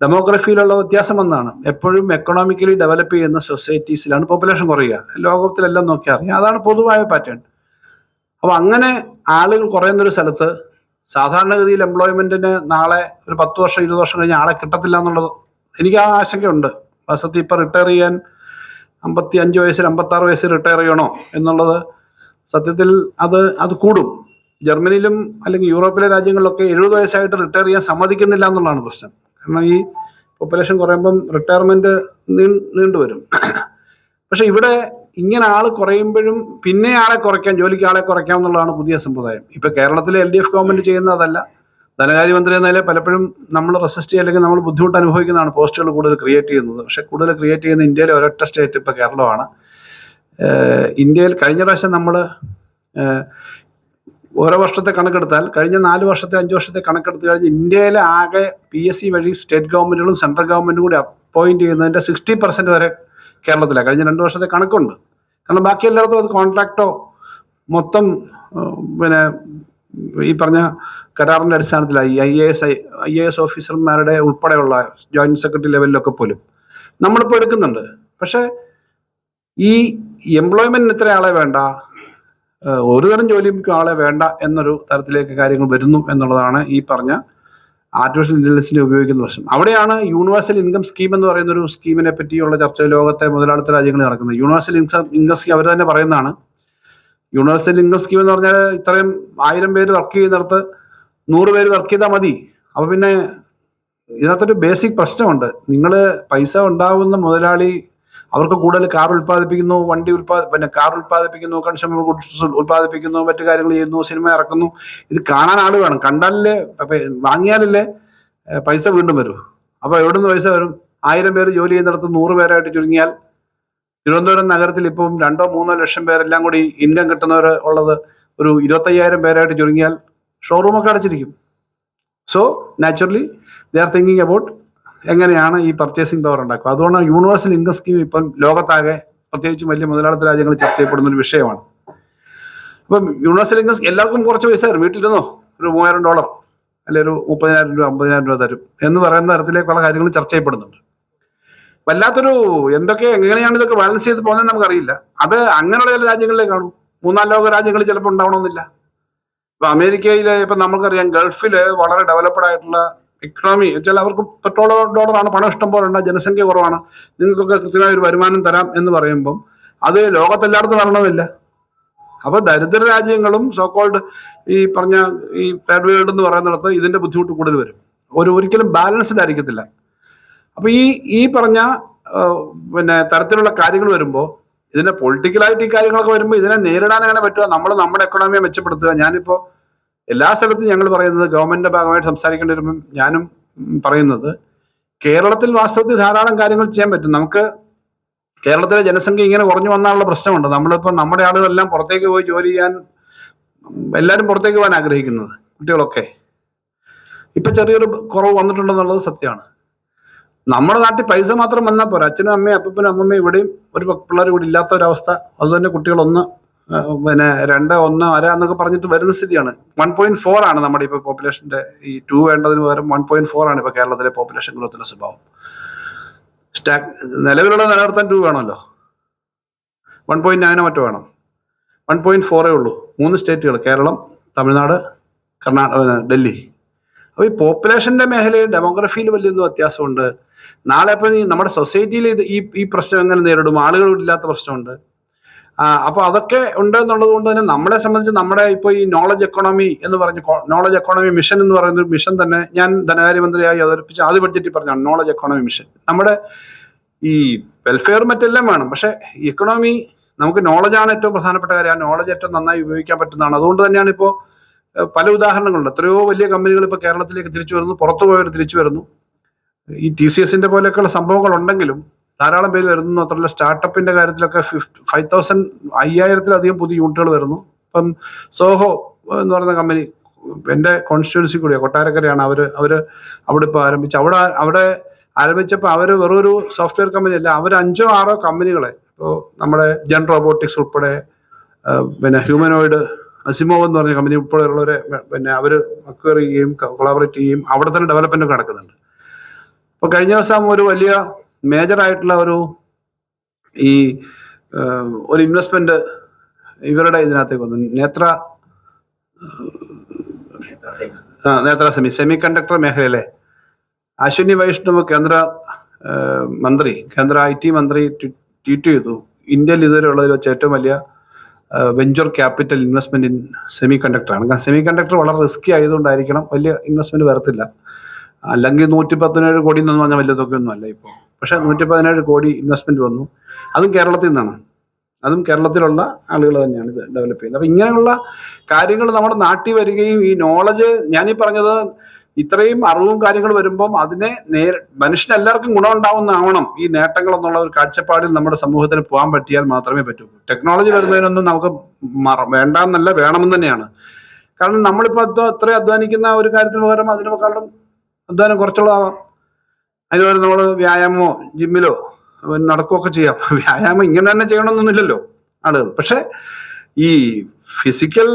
ഡെമോഗ്രഫിയിലുള്ള വ്യത്യാസം എന്നാണ് എപ്പോഴും എക്കണോമിക്കലി ഡെവലപ്പ് ചെയ്യുന്ന സൊസൈറ്റീസിലാണ് പോപ്പുലേഷൻ കുറയുക. ലോകത്തിലെല്ലാം നോക്കിയാൽ അറിയാം. അതാണ് പൊതുവായ പാറ്റേൺ അപ്പോൾ അങ്ങനെ ആളുകൾ കുറയുന്നൊരു സ്ഥലത്ത് സാധാരണഗതിയിൽ എംപ്ലോയ്മെന്റിന് നാളെ ഒരു പത്ത് വർഷം ഇരുപത് വർഷം കഴിഞ്ഞ് ആളെ കിട്ടത്തില്ല എന്നുള്ളത് എനിക്ക് ആ ആശങ്കയുണ്ട്. വാസ്തവത്തിൽ ഇപ്പം റിട്ടയർ ചെയ്യാൻ അമ്പത്തി അഞ്ച് വയസ്സിൽ അമ്പത്താറ് വയസ്സിൽ റിട്ടയർ ചെയ്യണോ എന്നുള്ളത് സത്യത്തിൽ അത് അത് കൂടും. ജർമ്മനിയിലും അല്ലെങ്കിൽ യൂറോപ്പിലെ രാജ്യങ്ങളിലൊക്കെ എഴുപത് വയസ്സായിട്ട് റിട്ടയർ ചെയ്യാൻ സമ്മതിക്കുന്നില്ല എന്നുള്ളതാണ് പ്രശ്നം. കാരണം ഈ പോപ്പുലേഷൻ കുറയുമ്പം റിട്ടയർമെന്റ് നീണ്ടുവരും. പക്ഷെ ഇവിടെ ഇങ്ങനെ ആൾ കുറയുമ്പോഴും പിന്നെ ആളെ കുറയ്ക്കാം ജോലിക്ക് ആളെ കുറയ്ക്കാം എന്നുള്ളതാണ് പുതിയ സമ്പ്രദായം. ഇപ്പൊ കേരളത്തിലെ എൽ ഡി എഫ് ഗവൺമെന്റ് ചെയ്യുന്നതല്ല ധനകാര്യമന്ത്രി എന്ന നിലയിൽ പലപ്പോഴും നമ്മൾ റെസിസ്റ്റ് അല്ലെങ്കിൽ നമ്മൾ ബുദ്ധിമുട്ട് അനുഭവിക്കുന്നതാണ് പോസ്റ്റുകൾ കൂടുതൽ ക്രിയേറ്റ് ചെയ്യുന്നത്. പക്ഷെ കൂടുതൽ ക്രിയേറ്റ് ചെയ്യുന്ന ഇന്ത്യയിലെ ഒരൊറ്റ സ്റ്റേറ്റ് ഇപ്പൊ കേരളമാണ്. ഇന്ത്യയിൽ കഴിഞ്ഞ പ്രാവശ്യം നമ്മൾ ഓരോ വർഷത്തെ കണക്കെടുത്താൽ കഴിഞ്ഞ നാല് വർഷത്തെ അഞ്ച് വർഷത്തെ കണക്കെടുത്ത് കഴിഞ്ഞ് ഇന്ത്യയിലെ ആകെ പി എസ് സി വഴി സ്റ്റേറ്റ് ഗവൺമെന്റുകളും സെൻട്രൽ ഗവൺമെന്റും കൂടി അപ്പോയിന്റ് ചെയ്യുന്നതിന്റെ സിക്സ്റ്റി പെർസെന്റ് വരെ കേരളത്തിലാണ് കഴിഞ്ഞ രണ്ട് വർഷത്തെ കണക്കുണ്ട്. കാരണം ബാക്കി എല്ലായിടത്തും അത് കോൺട്രാക്റ്റോ മൊത്തം പിന്നെ ഈ പറഞ്ഞ കരാറിന്റെ അടിസ്ഥാനത്തിലായി I A S I A S ഓഫീസർമാരുടെ ഉൾപ്പെടെയുള്ള ജോയിന്റ് സെക്രട്ടറി ലെവലിലൊക്കെ പോലും നമ്മളിപ്പോൾ എടുക്കുന്നുണ്ട്. പക്ഷേ ഈ എംപ്ലോയ്മെന്റിന് ഇത്ര ആളെ വേണ്ട. ഒരു തരം ജോലിയും ആളെ വേണ്ട എന്നൊരു തരത്തിലേക്ക് കാര്യങ്ങൾ വരുന്നു എന്നുള്ളതാണ് ഈ പറഞ്ഞ ആർട്ടിഫിഷ്യൽ ഇന്റലിജൻസിനെ ഉപയോഗിക്കുന്ന പ്രശ്നം. അവിടെയാണ് യൂണിവേഴ്സൽ ഇൻകം സ്കീം എന്ന് പറയുന്ന ഒരു സ്കീമിനെ പറ്റിയുള്ള ചർച്ച ലോകത്തെ മുതലാളിത്ത രാജ്യങ്ങളിൽ നടക്കുന്നത്. യൂണിവേഴ്സൽ ഇൻകം ഇൻകം സ്കീം അവർ തന്നെ പറയുന്നതാണ്. യൂണിവേഴ്സൽ ഇൻകം സ്കീം എന്ന് പറഞ്ഞാൽ ഇത്രയും ആയിരം പേര് വർക്ക് ചെയ്യുന്നിടത്ത് നൂറ് പേര് വർക്ക് ചെയ്താൽ മതി. അപ്പൊ പിന്നെ ഇതിനകത്തൊരു ബേസിക് പ്രശ്നമുണ്ട്. നിങ്ങൾ പൈസ ഉണ്ടാവുന്ന മുതലാളി അവർക്ക് കൂടുതൽ കാർ ഉൽപ്പാദിപ്പിക്കുന്നു വണ്ടി ഉൽപ്പാദ പിന്നെ കാർ ഉൽപ്പാദിപ്പിക്കുന്നു കൺസ്യൂമർ ഗുഡ്സ് ഉൽപ്പാദിപ്പിക്കുന്നു മറ്റു കാര്യങ്ങൾ ചെയ്യുന്നു സിനിമ ഇറക്കുന്നു. ഇത് കാണാൻ ആൾ വേണം. കണ്ടാലല്ലേ വാങ്ങിയാലല്ലേ പൈസ വീണ്ടും വരൂ. അപ്പൊ എവിടുന്ന് പൈസ വരും? ആയിരം പേര് ജോലി ചെയ്യുന്നിടത്ത് നൂറ് പേരായിട്ട് ചുരുങ്ങിയാൽ തിരുവനന്തപുരം നഗരത്തിൽ ഇപ്പം രണ്ടോ മൂന്നോ ലക്ഷം പേരെല്ലാം കൂടി ഇൻകം കിട്ടുന്നവർ ഉള്ളത് ഒരു ഇരുപത്തയ്യായിരം പേരായിട്ട് ചുരുങ്ങിയാൽ ഷോറൂമൊക്കെ അടച്ചിരിക്കും. So naturally they are thinking about എങ്ങനെയാണ് ഈ പർച്ചേസിംഗ് പവർ ഉണ്ടാക്കുക? അതുകൊണ്ട് യൂണിവേഴ്സൽ ഇൻകം സ്കീം ഇപ്പം ലോകത്താകെ പ്രത്യേകിച്ച് വലിയ മുതലാളിത്ത രാജ്യങ്ങൾ ചർച്ച ചെയ്യപ്പെടുന്ന ഒരു വിഷയമാണ്. അപ്പം യൂണിവേഴ്സൽ ഇൻകം എല്ലാവർക്കും കുറച്ച് പൈസ തരും. വീട്ടിലിരുന്നോ? ഒരു മൂവായിരം ഡോളർ അല്ലെങ്കിൽ ഒരു മുപ്പതിനായിരം രൂപ അമ്പതിനായിരം രൂപ തരും എന്ന് പറയുന്ന തരത്തിലേക്കുള്ള കാര്യങ്ങൾ ചർച്ച ചെയ്യപ്പെടുന്നുണ്ട്. വല്ലാത്തൊരു എന്തൊക്കെ എങ്ങനെയാണ് ഇതൊക്കെ ബാലൻസ് ചെയ്ത് പോകുന്നത് നമുക്കറിയില്ല. അത് അങ്ങനെയുള്ള ചില രാജ്യങ്ങളിലേ കാണും. മൂന്നാം ലോക രാജ്യങ്ങളിൽ ചിലപ്പോൾ ഉണ്ടാവണമെന്നില്ല. ഇപ്പൊ അമേരിക്കയിലെ ഇപ്പൊ നമുക്കറിയാം ഗൾഫിൽ വളരെ ഡെവലപ്ഡ് ആയിട്ടുള്ള ഇക്കണോമി വെച്ചാൽ അവർക്ക് പെട്രോൾ ഡോളറാണ് പണം ഇഷ്ടം പോലെ ജനസംഖ്യ കുറവാണ്. നിങ്ങൾക്കൊക്കെ കൃത്യമായ ഒരു വരുമാനം തരാം എന്ന് പറയുമ്പം അത് ലോകത്തെല്ലായിടത്തും വരണമെന്നില്ല. അപ്പൊ ദരിദ്ര രാജ്യങ്ങളും സോക്കോൾഡ് ഈ പറഞ്ഞ ഈ തേർഡ് വേൾഡ് എന്ന് പറയുന്നിടത്ത് ഇതിന്റെ ബുദ്ധിമുട്ട് കൂടുതൽ വരും. ഒരു ഒരിക്കലും ബാലൻസ്ഡ് ആയിരിക്കത്തില്ല. അപ്പൊ ഈ ഈ പറഞ്ഞ പിന്നെ തരത്തിലുള്ള കാര്യങ്ങൾ വരുമ്പോൾ ഇതിന്റെ പൊളിറ്റിക്കലായിട്ട് ഈ കാര്യങ്ങളൊക്കെ വരുമ്പോൾ ഇതിനെ നേരിടാൻ എങ്ങനെ പറ്റുക? നമ്മൾ നമ്മുടെ എക്കണോമിയെ മെച്ചപ്പെടുത്തുക. ഞാനിപ്പോ എല്ലാ സ്ഥലത്തും ഞങ്ങൾ പറയുന്നത് ഗവൺമെന്റിന്റെ ഭാഗമായിട്ട് സംസാരിക്കേണ്ടി വരുമ്പം ഞാനും പറയുന്നത് കേരളത്തിൽ വാസ്തവത്തിൽ ധാരാളം കാര്യങ്ങൾ ചെയ്യാൻ പറ്റും. നമുക്ക് കേരളത്തിലെ ജനസംഖ്യ ഇങ്ങനെ കുറഞ്ഞു വന്നാലുള്ള പ്രശ്നമുണ്ട്. നമ്മളിപ്പോൾ നമ്മുടെ ആളുകളെല്ലാം പുറത്തേക്ക് പോയി ജോലി ചെയ്യാൻ എല്ലാവരും പുറത്തേക്ക് പോകാൻ ആഗ്രഹിക്കുന്നത് കുട്ടികളൊക്കെ. ഇപ്പൊ ചെറിയൊരു കുറവ് വന്നിട്ടുണ്ടെന്നുള്ളത് സത്യമാണ്. നമ്മുടെ നാട്ടിൽ പൈസ മാത്രം വന്നാൽ പോരാ. അച്ഛനും അമ്മയും അപ്പനും അമ്മമ്മയും ഇവിടെയും ഒരു പിള്ളേർ കൂടി ഇല്ലാത്ത ഒരവസ്ഥ. അതുതന്നെ കുട്ടികളൊന്ന് പിന്നെ രണ്ട് ഒന്ന് അര എന്നൊക്കെ പറഞ്ഞിട്ട് വരുന്ന സ്ഥിതിയാണ്. വൺ പോയിന്റ് ഫോർ ആണ് നമ്മുടെ ഇപ്പോൾ പോപ്പുലേഷന്റെ ഈ ടു വേണ്ടതിന് പകരം വൺ പോയിന്റ് ഫോർ ആണ് ഇപ്പോൾ കേരളത്തിലെ പോപ്പുലേഷൻ ഗ്രോത്തിന്റെ സ്വഭാവം. സ്റ്റാക് നിലവിലുള്ള നിലനിർത്താൻ ടു വേണമല്ലോ. വൺ പോയിന്റ് നയനോ മറ്റോ വേണം. വൺ പോയിന്റ് ഫോറേ ഉള്ളൂ. മൂന്ന് സ്റ്റേറ്റുകൾ കേരളം തമിഴ്നാട് കർണാടക ഡൽഹി. അപ്പോൾ ഈ പോപ്പുലേഷന്റെ മേഖലയിൽ ഡെമോഗ്രഫിയിൽ വലിയൊരു വ്യത്യാസമുണ്ട്. നാളെ ഇപ്പം നമ്മുടെ സൊസൈറ്റിയിൽ ഇത് ഈ ഈ പ്രശ്നം എങ്ങനെ നേരിടും? ആളുകളില്ലാത്ത പ്രശ്നമുണ്ട്. അപ്പൊ അതൊക്കെ ഉണ്ട് എന്നുള്ളത് കൊണ്ട് തന്നെ നമ്മളെ സംബന്ധിച്ച് നമ്മുടെ ഇപ്പോൾ ഈ നോളജ് എക്കോണമി എന്ന് പറഞ്ഞ നോളജ് എക്കോണമി മിഷൻ എന്ന് പറയുന്ന ഒരു മിഷൻ തന്നെ ഞാൻ ധനകാര്യമന്ത്രിയായി അവതരിപ്പിച്ച ആദ്യ ബഡ്ജറ്റിൽ പറഞ്ഞാണ് നോളജ് എക്കോണമി മിഷൻ നമ്മുടെ ഈ വെൽഫെയർ മറ്റെല്ലാം വേണം. പക്ഷെ എക്കണോമി നമുക്ക് നോളജാണ് ഏറ്റവും പ്രധാനപ്പെട്ട കാര്യം. ആ നോളജ് ഏറ്റവും നന്നായി ഉപയോഗിക്കാൻ പറ്റുന്നതാണ്. അതുകൊണ്ട് തന്നെയാണ് ഇപ്പോൾ പല ഉദാഹരണങ്ങളുണ്ട്. എത്രയോ വലിയ കമ്പനികൾ ഇപ്പോൾ കേരളത്തിലേക്ക് തിരിച്ചു വരുന്നു പുറത്തു പോയവർ തിരിച്ചു വരുന്നു. ഈ ടി സി എസിന്റെ പോലെയൊക്കെയുള്ള സംഭവങ്ങൾ ഉണ്ടെങ്കിലും ധാരാളം പേര് വരുന്നു. മാത്രമല്ല സ്റ്റാർട്ടപ്പിന്റെ കാര്യത്തിലൊക്കെ ഫിഫ്റ്റ് ഫൈവ് തൗസൻഡ് അയ്യായിരത്തിലധികം പുതിയ യൂണിറ്റുകൾ വരുന്നു. ഇപ്പം സോഹോ എന്ന് പറയുന്ന കമ്പനി എന്റെ കോൺസ്റ്റിറ്റ്യുവൻസി കൂടിയാണ് കൊട്ടാരക്കരയാണ്. അവർ അവർ അവിടെ ഇപ്പോൾ ആരംഭിച്ചു അവിടെ അവിടെ ആരംഭിച്ചപ്പോൾ അവർ വെറൊരു സോഫ്റ്റ്വെയർ കമ്പനി അല്ല അവർ അഞ്ചോ ആറോ കമ്പനികളെ ഇപ്പോൾ നമ്മുടെ ജൻ റോബോട്ടിക്സ് ഉൾപ്പെടെ പിന്നെ ഹ്യൂമനോയിഡ് അസിമോവ് എന്ന് പറഞ്ഞ കമ്പനി ഉൾപ്പെടെയുള്ളവരെ പിന്നെ അവർ അക്വയർ ചെയ്യുകയും കൊളാബറേറ്റ് ചെയ്യുകയും അവിടെ തന്നെ ഡെവലപ്മെന്റ് നടക്കുന്നുണ്ട്. അപ്പോൾ കഴിഞ്ഞ ദിവസം ഒരു വലിയ മേജർ ആയിട്ടുള്ള ഒരു ഈ ഒരു ഇൻവെസ്റ്റ്മെന്റ് ഇവരുടെ ഇതിനകത്തേക്ക് വന്നു. നേത്ര നേത്ര സെമി സെമി കണ്ടക്ടർ മേഖലയിലെ അശ്വിനി വൈഷ്ണവ് കേന്ദ്ര മന്ത്രി കേന്ദ്ര ഐ ടി മന്ത്രി ട്വീറ്റ് ചെയ്തു. ഇന്ത്യയിൽ ഇതുവരെ ഉള്ളതിൽ വെച്ച് ഏറ്റവും വലിയ venture capital investment in semiconductor ആണ്. കാരണം സെമി കണ്ടക്ടർ വളരെ റിസ്കി ആയതുകൊണ്ടായിരിക്കണം വലിയ ഇൻവെസ്റ്റ്മെന്റ് വരത്തില്ല. അല്ലെങ്കിൽ നൂറ്റി പതിനേഴ് കോടി എന്ന് പറഞ്ഞാൽ വലിയ തുകയൊന്നും അല്ല ഇപ്പോൾ. പക്ഷെ നൂറ്റി പതിനേഴ് കോടി ഇൻവെസ്റ്റ്മെന്റ് വന്നു. അതും കേരളത്തിൽ നിന്നാണ്. അതും കേരളത്തിലുള്ള ആളുകൾ തന്നെയാണ് ഇത് ഡെവലപ്പ് ചെയ്യുന്നത്. അപ്പൊ ഇങ്ങനെയുള്ള കാര്യങ്ങൾ നമ്മുടെ നാട്ടിൽ വരികയും ഈ നോളജ് ഞാനീ പറഞ്ഞത് ഇത്രയും അറിവും കാര്യങ്ങൾ വരുമ്പം അതിനെ നേര മനുഷ്യന് എല്ലാവർക്കും ഗുണമുണ്ടാവുന്നതാവണം. ഈ നേട്ടങ്ങൾ എന്നുള്ള ഒരു കാഴ്ചപ്പാടിൽ നമ്മുടെ സമൂഹത്തിന് പോകാൻ പറ്റിയാൽ മാത്രമേ പറ്റൂ. ടെക്നോളജി വരുന്നതിനൊന്നും നമുക്ക് വേണ്ടാന്നല്ല വേണമെന്ന് തന്നെയാണ്. കാരണം നമ്മളിപ്പോൾ അത് അത്ര അധ്വാനിക്കുന്ന ഒരു കാര്യത്തിന് പകരം അതിനേക്കാളും അധ്വാനം കുറച്ചുള്ളതാവാം അതുപോലെ നമ്മൾ വ്യായാമമോ ജിമ്മിലോ നടക്കുകയൊക്കെ ചെയ്യാം. വ്യായാമം ഇങ്ങനെ തന്നെ ചെയ്യണമെന്നൊന്നുമില്ലല്ലോ ആളുകൾ. പക്ഷെ ഈ ഫിസിക്കൽ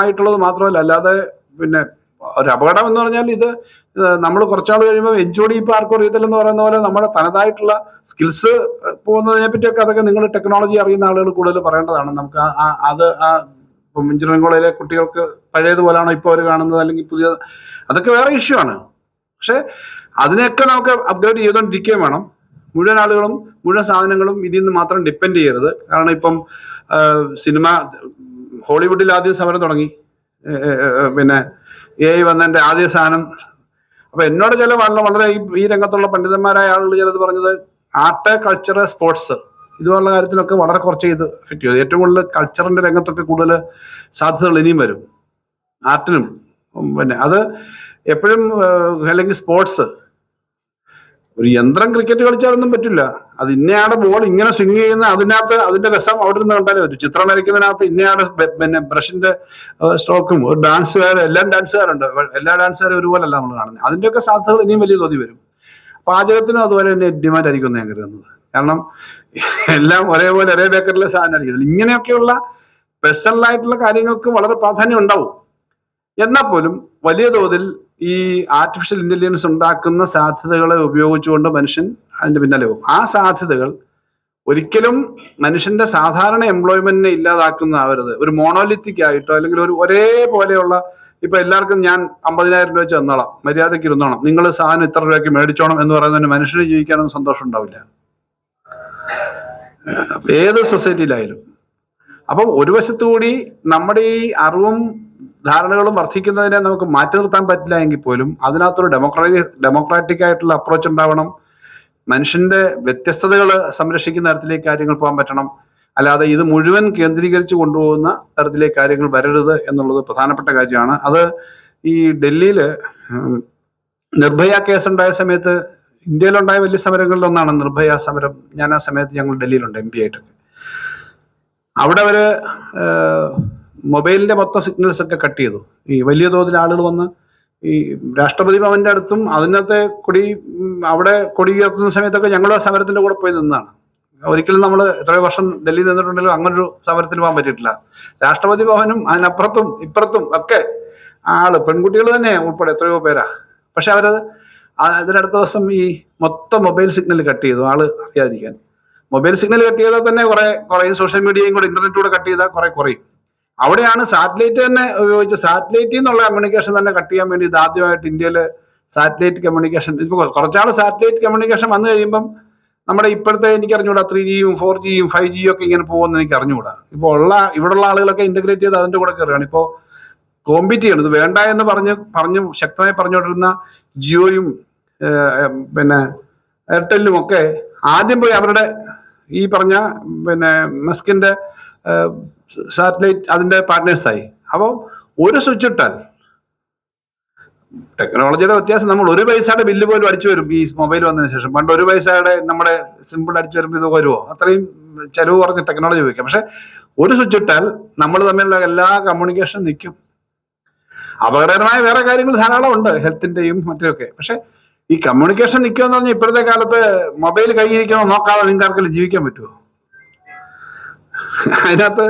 ആയിട്ടുള്ളത് മാത്രമല്ല അല്ലാതെ പിന്നെ ഒരു അപകടം എന്ന് പറഞ്ഞാൽ ഇത് നമ്മൾ കുറച്ചാൾ കഴിയുമ്പോൾ എഞ്ചോടി ഇപ്പൊ ആർക്കും അറിയത്തില്ലെന്ന് പറയുന്ന പോലെ നമ്മുടെ തനതായിട്ടുള്ള സ്കിൽസ് പോകുന്നതിനെ പറ്റിയൊക്കെ അതൊക്കെ നിങ്ങൾ ടെക്നോളജി അറിയുന്ന ആളുകൾ കൂടുതൽ പറയേണ്ടതാണ്. നമുക്ക് അത് ആ ഇപ്പം എഞ്ചിനീയറിംഗ് കോളേജിലെ കുട്ടികൾക്ക് പഴയതുപോലാണോ ഇപ്പോൾ അവർ കാണുന്നത്? അല്ലെങ്കിൽ പുതിയ അതൊക്കെ വേറെ ഇഷ്യൂ ആണ്. പക്ഷെ അതിനെയൊക്കെ നമുക്ക് അപ്ഗ്രേഡ് ചെയ്തുകൊണ്ടിരിക്കുകയും വേണം. മുഴുവൻ ആളുകളും മുഴുവൻ സാധനങ്ങളും ഇതിൽ നിന്ന് മാത്രം ഡിപ്പെൻഡ് ചെയ്യരുത്. കാരണം ഇപ്പം സിനിമ ഹോളിവുഡിൽ ആദ്യം സമരം തുടങ്ങി. പിന്നെ എ ഐ വന്നതിന്റെ ആദ്യ സാധനം. അപ്പൊ എന്നോട് ചില വളരെ വളരെ ഈ രംഗത്തുള്ള പണ്ഡിതന്മാരായ ആളുകൾ ചിലത് പറഞ്ഞത് ആർട്ട് കൾച്ചർ സ്പോർട്സ് ഇതുപോലുള്ള കാര്യത്തിലൊക്കെ വളരെ കുറച്ച് ഇത് എഫക്ട് ചെയ്തു. ഏറ്റവും കൂടുതൽ കൾച്ചറിന്റെ രംഗത്തൊക്കെ കൂടുതൽ സാധ്യതകൾ ഇനിയും വരും. ആർട്ടിനും പിന്നെ അത് എപ്പോഴും അല്ലെങ്കിൽ സ്പോർട്സ് ഒരു യന്ത്രം ക്രിക്കറ്റ് കളിച്ചാലൊന്നും പറ്റില്ല. അത് ഇന്നയാടെ ബോൾ ഇങ്ങനെ സ്വിങ് ചെയ്യുന്ന അതിനകത്ത് അതിന്റെ രസം അവിടെ നിന്ന് കണ്ടാലേ പറ്റും. ചിത്രം വരയ്ക്കുന്നതിനകത്ത് ഇന്നയാടെ പിന്നെ ബ്രഷിന്റെ സ്ട്രോക്കും ഒരു ഡാൻസുകാർ എല്ലാം ഡാൻസുകാരുണ്ട് എല്ലാ ഡാൻസുകാരും ഒരുപോലല്ല നമ്മൾ കാണുന്നത്. അതിന്റെയൊക്കെ സാധ്യതകൾ ഇനിയും വലിയ തോതി വരും. പാചകത്തിനും അതുപോലെ തന്നെ ഡിമാൻഡ് ആയിരിക്കും ഞാൻ കരുതുന്നത്. കാരണം എല്ലാം ഒരേപോലെ ഒരേ ബേക്കറിലെ സാധനമായിരിക്കും ഇങ്ങനെയൊക്കെയുള്ള പേഴ്സണൽ ആയിട്ടുള്ള കാര്യങ്ങൾക്ക് വളരെ പ്രാധാന്യം ഉണ്ടാവും. എന്നാൽ പോലും വലിയ തോതിൽ ഈ ആർട്ടിഫിഷ്യൽ ഇന്റലിജൻസ് ഉണ്ടാക്കുന്ന സാധ്യതകളെ ഉപയോഗിച്ചുകൊണ്ട് മനുഷ്യൻ അതിന്റെ പിന്നാലെ പോകും. ആ സാധ്യതകൾ ഒരിക്കലും മനുഷ്യന്റെ സാധാരണ എംപ്ലോയ്മെന്റിനെ ഇല്ലാതാക്കുന്നതാവരുത്. ഒരു മോണോലിത്തിക് ആയിട്ടോ അല്ലെങ്കിൽ ഒരു ഒരേപോലെയുള്ള ഇപ്പൊ എല്ലാവർക്കും ഞാൻ അമ്പതിനായിരം രൂപ വെച്ച് തന്നോളാം. മര്യാദയ്ക്ക് ഇരുന്നോണം. നിങ്ങൾ സാധനം ഇത്ര രൂപയ്ക്ക് മേടിച്ചോണം എന്ന് പറയുന്നതിന് മനുഷ്യന് ജീവിക്കാനൊന്നും സന്തോഷം ഉണ്ടാവില്ല. ഏത് സൊസൈറ്റിയിലായാലും അപ്പം ഒരു വശത്തുകൂടി നമ്മുടെ ഈ അറിവും ധാരണകളും വർദ്ധിക്കുന്നതിനെ നമുക്ക് മാറ്റി നിർത്താൻ പറ്റില്ല എങ്കിൽ പോലും അതിനകത്തൊരു ഡെമോക്രാറ്റിക് ഡെമോക്രാറ്റിക് ആയിട്ടുള്ള അപ്രോച്ച് ഉണ്ടാവണം. മനുഷ്യന്റെ വ്യത്യസ്തതകൾ സംരക്ഷിക്കുന്ന തരത്തിലേക്ക് കാര്യങ്ങൾ പോകാൻ പറ്റണം. അല്ലാതെ ഇത് മുഴുവൻ കേന്ദ്രീകരിച്ച് കൊണ്ടുപോകുന്ന തരത്തിലേക്ക് കാര്യങ്ങൾ വരരുത് എന്നുള്ളത് പ്രധാനപ്പെട്ട കാര്യമാണ്. അത് ഈ ഡൽഹിയിൽ നിർഭയ കേസ് ഉണ്ടായ സമയത്ത് ഇന്ത്യയിലുണ്ടായ വലിയ സമരങ്ങളിൽ ഒന്നാണ് നിർഭയ സമരം. ഞാൻ ആ സമയത്ത് ഞങ്ങൾ ഡൽഹിയിലുണ്ട് എം പി ആയിട്ടൊക്കെ. അവിടെ അവർ മൊബൈലിന്റെ മൊത്തം സിഗ്നൽസ് ഒക്കെ കട്ട് ചെയ്തു. ഈ വലിയ തോതിൽ ആളുകൾ വന്ന് ഈ രാഷ്ട്രപതി ഭവന്റെ അടുത്തും അതിനകത്തെ കൊടി അവിടെ കൊടി ഉയർത്തുന്ന സമയത്തൊക്കെ ഞങ്ങൾ ആ സമരത്തിന്റെ കൂടെ പോയി നിന്നാണ്. ഒരിക്കലും നമ്മൾ എത്രയോ വർഷം ഡൽഹിയിൽ നിന്നിട്ടുണ്ടെങ്കിലും അങ്ങനൊരു സമരത്തിൽ പോകാൻ പറ്റിയിട്ടില്ല. രാഷ്ട്രപതി ഭവനും അതിനപ്പുറത്തും ഇപ്പുറത്തും ഒക്കെ ആൾ പെൺകുട്ടികൾ തന്നെ ഉൾപ്പെടെ എത്രയോ പേരാ. പക്ഷെ അവരത് അതിനടുത്ത ദിവസം ഈ മൊത്തം മൊബൈൽ സിഗ്നൽ കട്ട് ചെയ്തു ആൾ അറിയാതിരിക്കാൻ മൊബൈൽ സിഗ്നൽ കട്ട് ചെയ്താൽ തന്നെ കുറെ കുറയും സോഷ്യൽ മീഡിയയും കൂടെ ഇന്റർനെറ്റ് കൂടെ കട്ട് ചെയ്താൽ കുറെ കുറയും. അവിടെയാണ് സാറ്റലൈറ്റ് തന്നെ ഉപയോഗിച്ച് സാറ്റലൈറ്റിൽ നിന്നുള്ള കമ്മ്യൂണിക്കേഷൻ തന്നെ കട്ട് ചെയ്യാൻ വേണ്ടി ഇത് ആദ്യമായിട്ട് ഇന്ത്യയിൽ സാറ്റലൈറ്റ് കമ്മ്യൂണിക്കേഷൻ ഇപ്പോൾ കുറച്ചാൾ സാറ്റലൈറ്റ് കമ്മ്യൂണിക്കേഷൻ വന്നു കഴിയുമ്പം നമ്മുടെ ഇപ്പോഴത്തെ എനിക്ക് അറിഞ്ഞുകൂടാ ത്രീ ജിയും ഫോർ ജിയും ഫൈവ് ജിയും ഒക്കെ ഇങ്ങനെ പോകുമെന്ന് എനിക്ക് അറിഞ്ഞുകൂടാ ഇപ്പോൾ ഉള്ള ഇവിടെയുള്ള ആളുകളൊക്കെ ഇന്റഗ്രേറ്റ് ചെയ്ത് അതിന്റെ കൂടെ കയറുകയാണ് ഇപ്പോൾ കോമ്പീറ്റ് ചെയ്യണം. ഇത് വേണ്ട എന്ന് പറഞ്ഞ് പറഞ്ഞു ശക്തമായി പറഞ്ഞുകൊണ്ടിരുന്ന ജിയോയും പിന്നെ എയർടെല്ലും ഒക്കെ ആദ്യം പോയി അവരുടെ ഈ പറഞ്ഞ പിന്നെ മസ്കിന്റെ സാറ്റലൈറ്റ് അതിന്റെ പാർട്ട്നേഴ്സായി അപ്പോൾ ഒരു സ്വിച്ച് ഇട്ടാൽ ടെക്നോളജിയുടെ വ്യത്യാസം നമ്മൾ ഒരു പൈസയുടെ ബില്ല് പോലും അടിച്ചു വരും ഈ മൊബൈൽ വന്നതിന് ശേഷം. പണ്ട് ഒരു പൈസയുടെ നമ്മുടെ സിമ്പിൾ അടിച്ചു വരുമ്പോൾ ഇത് വരുമോ അത്രയും ചെലവ് കുറഞ്ഞ ടെക്നോളജി ഉപയോഗിക്കാം. പക്ഷെ ഒരു സ്വിച്ച് ഇട്ടാൽ നമ്മൾ തമ്മിലുള്ള എല്ലാ കമ്മ്യൂണിക്കേഷനും നിൽക്കും അപകടകരമായ വേറെ കാര്യങ്ങൾ ധാരാളം ഉണ്ട് ഹെൽത്തിന്റെയും മറ്റൊക്കെ പക്ഷെ ഈ കമ്മ്യൂണിക്കേഷൻ നിൽക്കുക എന്ന് പറഞ്ഞാൽ ഇപ്പോഴത്തെ കാലത്ത് മൊബൈൽ കൈയിരിക്കണോ നോക്കാതെ നിങ്ങൾക്ക് ആർക്കെങ്കിലും ജീവിക്കാൻ പറ്റുമോ അതിനകത്ത്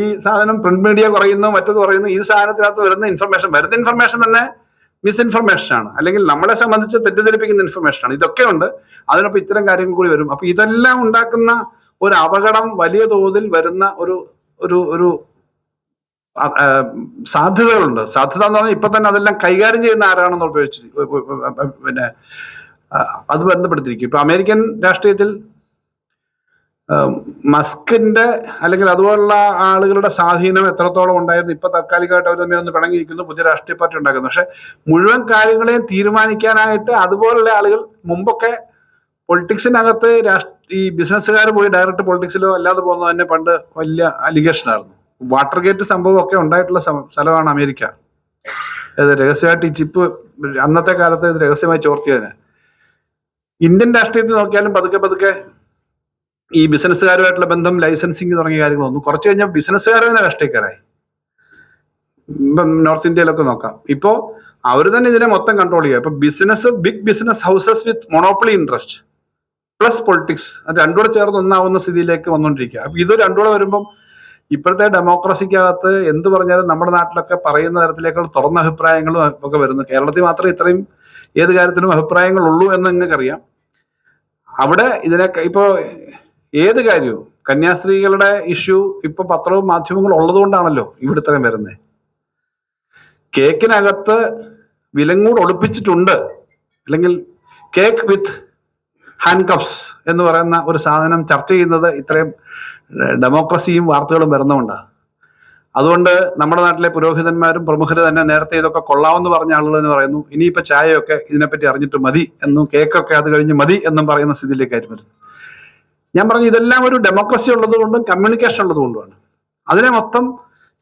ഈ സാധനം പ്രിന്റ് മീഡിയ കുറയുന്നു മറ്റത് കുറയുന്നു ഈ സാധനത്തിനകത്ത് വരുന്ന ഇൻഫർമേഷൻ വരുന്ന ഇൻഫർമേഷൻ തന്നെ മിസ്ഇൻഫർമേഷൻ ആണ്. അല്ലെങ്കിൽ നമ്മളെ സംബന്ധിച്ച് തെറ്റിദ്ധരിപ്പിക്കുന്ന ഇൻഫർമേഷൻ ആണ്. ഇതൊക്കെ ഉണ്ട്. അതിനൊപ്പം ഇത്തരം കാര്യങ്ങൾ കൂടി വരും. അപ്പൊ ഇതെല്ലാം ഉണ്ടാക്കുന്ന ഒരു അപകടം വലിയ തോതിൽ വരുന്ന ഒരു ഒരു ഒരു സാധ്യതകളുണ്ട്. സാധ്യത എന്ന് പറഞ്ഞാൽ ഇപ്പൊ തന്നെ അതെല്ലാം കൈകാര്യം ചെയ്യുന്ന ആരാണെന്ന് ഉപയോഗിച്ച് പിന്നെ അത് ബന്ധപ്പെടുത്തിയിരിക്കും. ഇപ്പൊ അമേരിക്കൻ രാഷ്ട്രീയത്തിൽ മസ്കിന്റെ അല്ലെങ്കിൽ അതുപോലുള്ള ആളുകളുടെ സ്വാധീനം എത്രത്തോളം ഉണ്ടായിരുന്നു? ഇപ്പൊ താൽക്കാലികമായിട്ട് അവർ തന്നെ ഒന്ന് പിണങ്ങിയിരിക്കുന്നു. പുതിയ രാഷ്ട്രീയ പാർട്ടി ഉണ്ടാക്കുന്നു. പക്ഷെ മുഴുവൻ കാര്യങ്ങളെയും തീരുമാനിക്കാനായിട്ട് അതുപോലുള്ള ആളുകൾ മുമ്പൊക്കെ പൊളിറ്റിക്സിനകത്ത് രാഷ്ട്രീയ ഈ ബിസിനസ്സുകാർ പോയി ഡയറക്റ്റ് പൊളിറ്റിക്സിലോ അല്ലാതെ പോകുന്നത് തന്നെ പണ്ട് വലിയ അലിഗേഷൻ ആയിരുന്നു വാട്ടർ ഗേറ്റ് സംഭവമൊക്കെ ഉണ്ടായിട്ടുള്ള സ്ഥ- സ്ഥലമാണ് അമേരിക്ക. ഇത് രഹസ്യമായിട്ട് ഈ ചിപ്പ് അന്നത്തെ കാലത്ത് ഇത് രഹസ്യമായി ചോർത്തിയതിന്. ഇന്ത്യൻ രാഷ്ട്രീയത്തിൽ നോക്കിയാലും പതുക്കെ പതുക്കെ ഈ ബിസിനസ്സുകാരുമായിട്ടുള്ള ബന്ധം ലൈസൻസിങ് തുടങ്ങിയ കാര്യങ്ങൾ വന്നു. കുറച്ച് കഴിഞ്ഞാൽ ബിസിനസ്സുകാർ തന്നെ രാഷ്ട്രീയക്കാരായി ഇപ്പം നോർത്ത് ഇന്ത്യയിലൊക്കെ നോക്കാം. ഇപ്പോ അവർ തന്നെ ഇതിനെ മൊത്തം കൺട്രോൾ ചെയ്യുക. ഇപ്പൊ business big business houses with monopoly interest plus politics അത് രണ്ടുകൂടെ ചേർന്ന് ഒന്നാവുന്ന സ്ഥിതിയിലേക്ക് വന്നുകൊണ്ടിരിക്കുക. അപ്പൊ ഇത് രണ്ടുകൂടെ വരുമ്പം ഇപ്പോഴത്തെ ഡെമോക്രസിക്കകത്ത് എന്ത് പറഞ്ഞാലും നമ്മുടെ നാട്ടിലൊക്കെ പറയുന്ന തരത്തിലേക്കുള്ള തുറന്ന അഭിപ്രായങ്ങളും ഒക്കെ വരുന്നു. കേരളത്തിൽ മാത്രമേ ഇത്രയും ഏത് കാര്യത്തിനും അഭിപ്രായങ്ങൾ ഉള്ളൂ എന്ന് നിങ്ങൾക്കറിയാം. അവിടെ ഇതിനെ ഇപ്പോ ഏത് കാര്യവും? കന്യാസ്ത്രീകളുടെ ഇഷ്യൂ ഇപ്പൊ പത്രവും മാധ്യമങ്ങളും ഉള്ളതുകൊണ്ടാണല്ലോ ഇവിടെ ഇത്രയും വരുന്നത് കേക്കിനകത്ത് വിലങ്ങൂട് ഒളിപ്പിച്ചിട്ടുണ്ട്. അല്ലെങ്കിൽ കേക്ക് വിത്ത് ഹാൻഡ് കപ്സ് എന്ന് പറയുന്ന ഒരു സാധനം ചർച്ച ചെയ്യുന്നത് ഇത്രയും ഡെമോക്രസിയും വാർത്തകളും വരുന്നതുകൊണ്ടാണ് അതുകൊണ്ട് നമ്മുടെ നാട്ടിലെ പുരോഹിതന്മാരും പ്രമുഖർ തന്നെ നേരത്തെ ഇതൊക്കെ കൊള്ളാമെന്ന് പറഞ്ഞ ആളുകൾ എന്ന് പറയുന്നു. ഇനിയിപ്പോ ചായയൊക്കെ ഇതിനെപ്പറ്റി അറിഞ്ഞിട്ട് മതി എന്നും കേക്കൊക്കെ അത് കഴിഞ്ഞ് മതി എന്നും പറയുന്ന സ്ഥിതിയിലേക്കായിരുന്നു ഞാൻ പറഞ്ഞു ഇതെല്ലാം ഒരു ഡെമോക്രസി ഉള്ളത് കൊണ്ടും കമ്മ്യൂണിക്കേഷൻ ഉള്ളത് കൊണ്ടുമാണ്. അതിനെ മൊത്തം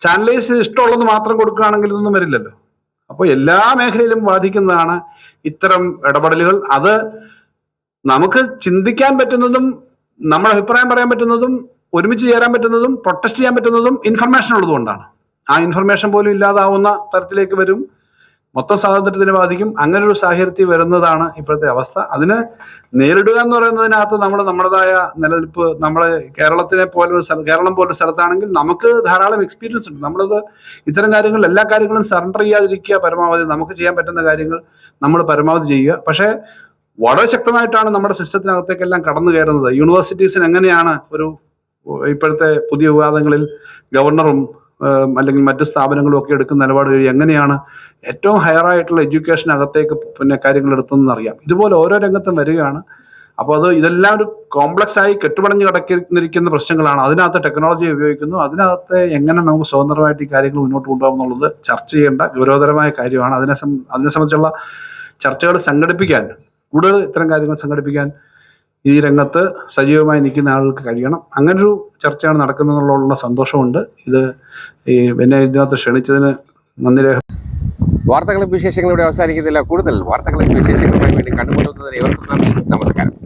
ചാനലൈസ് ഇഷ്ടമുള്ളത് മാത്രം കൊടുക്കുകയാണെങ്കിൽ ഇതൊന്നും വരില്ലല്ലോ. അപ്പോൾ എല്ലാ മേഖലയിലും ബാധിക്കുന്നതാണ് ഇത്തരം ഇടപെടലുകൾ. അത് നമുക്ക് ചിന്തിക്കാൻ പറ്റുന്നതും നമ്മുടെ അഭിപ്രായം പറയാൻ പറ്റുന്നതും ഒരുമിച്ച് ചേരാൻ പറ്റുന്നതും പ്രൊട്ടസ്റ്റ് ചെയ്യാൻ പറ്റുന്നതും ഇൻഫർമേഷൻ ഉള്ളതുകൊണ്ടാണ് ആ ഇൻഫർമേഷൻ പോലും ഇല്ലാതാവുന്ന തരത്തിലേക്ക് വരും. മൊത്തം സ്വാതന്ത്ര്യത്തിനെ ബാധിക്കും. അങ്ങനെ ഒരു സാഹചര്യത്തിൽ വരുന്നതാണ് ഇപ്പോഴത്തെ അവസ്ഥ. അതിനെ നേരിടുക എന്ന് പറയുന്നതിനകത്ത് നമ്മൾ നമ്മുടേതായ നിലനിൽപ്പ് നമ്മളെ കേരളത്തിനെ പോലെ ഒരു സ്ഥലം കേരളം പോലൊരു സ്ഥലത്താണെങ്കിൽ നമുക്ക് ധാരാളം എക്സ്പീരിയൻസ് ഉണ്ട്. നമ്മളത് ഇത്തരം കാര്യങ്ങൾ എല്ലാ കാര്യങ്ങളും സറണ്ടർ ചെയ്യാതിരിക്കുക പരമാവധി നമുക്ക് ചെയ്യാൻ പറ്റുന്ന കാര്യങ്ങൾ നമ്മൾ പരമാവധി ചെയ്യുക. പക്ഷേ വളരെ ശക്തമായിട്ടാണ് നമ്മുടെ സിസ്റ്റത്തിനകത്തേക്കെല്ലാം കടന്നു കയറുന്നത്. യൂണിവേഴ്സിറ്റീസിന് എങ്ങനെയാണ് ഒരു ഇപ്പോഴത്തെ പുതിയ വിവാദങ്ങളിൽ ഗവർണറും അല്ലെങ്കിൽ മറ്റ് സ്ഥാപനങ്ങളും ഒക്കെ എടുക്കുന്ന നിലപാട് എങ്ങനെയാണ് ഏറ്റവും ഹയർ ആയിട്ടുള്ള എഡ്യൂക്കേഷൻ അകത്തേക്ക് പിന്നെ കാര്യങ്ങൾ എടുത്തതെന്ന് അറിയാം. ഇതുപോലെ ഓരോ രംഗത്തും വരികയാണ്. അപ്പോൾ അത് ഇതെല്ലാം ഒരു കോംപ്ലക്സ് ആയി കെട്ടുപടഞ്ഞ് കിടക്കുന്നിരിക്കുന്ന പ്രശ്നങ്ങളാണ്. അതിനകത്ത് ടെക്നോളജി ഉപയോഗിക്കുന്നു. അതിനകത്ത് എങ്ങനെ നമുക്ക് സ്വതന്ത്രമായിട്ട് ഈ കാര്യങ്ങൾ മുന്നോട്ട് കൊണ്ടുപോകാം എന്നുള്ളത് ചർച്ച ചെയ്യേണ്ട ഗൗരവതരമായ കാര്യമാണ്. അതിനെ അതിനെ സംബന്ധിച്ചുള്ള ചർച്ചകൾ സംഘടിപ്പിക്കാൻ കൂടുതൽ ഇത്തരം കാര്യങ്ങൾ സംഘടിപ്പിക്കാൻ ഈ രംഗത്ത് സജീവമായി നിൽക്കുന്ന ആളുകൾക്ക് കഴിയണം. അങ്ങനൊരു ചർച്ചയാണ് നടക്കുന്നതെന്നുള്ള സന്തോഷമുണ്ട്. ഇത് ഈ എന്നെ ഇതിനകത്ത് ക്ഷണിച്ചതിന് നന്ദി രേഖ വാർത്തകളും വിശേഷങ്ങളും ഇവിടെ അവസാനിക്കുന്നില്ല. കൂടുതൽ വാർത്തകളും വിശേഷങ്ങളുമായി വേണ്ടി കണ്ടുമുട്ടുന്നതിന് ഏവർക്കും നന്ദി. നമസ്കാരം.